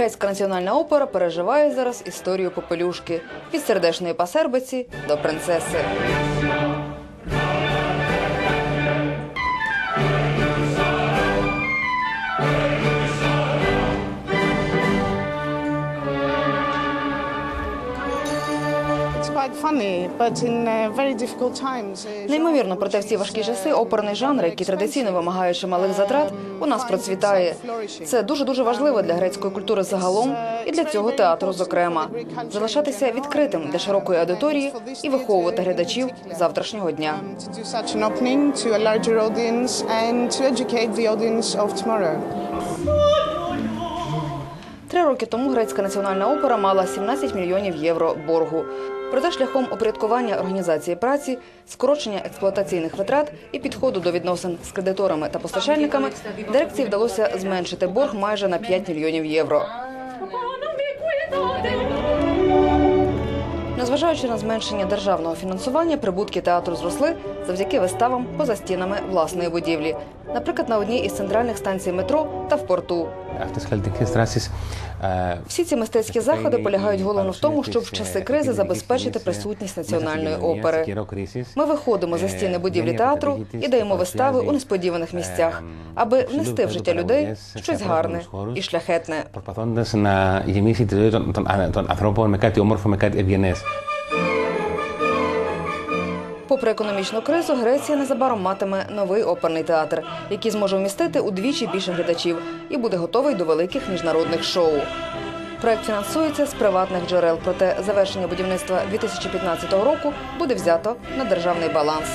Грецька національна опера переживає зараз історію попелюшки від сердечної пасербиці до принцеси. Неймовірно, проте в ці важкі часи оперний жанр, який традиційно вимагає чималих затрат, у нас процвітає. Це дуже дуже важливо для грецької культури загалом і для цього театру, зокрема, залишатися відкритим для широкої аудиторії і виховувати глядачів завтрашнього дня. um. Три роки тому грецька національна опера мала 17 мільйонів євро боргу. Проте шляхом упорядкування організації праці, скорочення експлуатаційних витрат і підходу до відносин з кредиторами та постачальниками дирекції вдалося зменшити борг майже на 5 мільйонів євро. Незважаючи на зменшення державного фінансування, прибутки театру зросли завдяки виставам поза стінами власної будівлі, наприклад, на одній із центральних станцій метро та в порту. Всі ці мистецькі заходи полягають головно в тому, щоб в часи кризи забезпечити присутність національної опери. Ми виходимо за стіни будівлі театру і даємо вистави у несподіваних місцях, аби внести в життя людей щось гарне і шляхетне. Попри економічну кризу, Греція незабаром матиме новий оперний театр, який зможе вмістити удвічі більше глядачів і буде готовий до великих міжнародних шоу. Проект фінансується з приватних джерел, проте завершення будівництва 2015 року буде взято на державний баланс.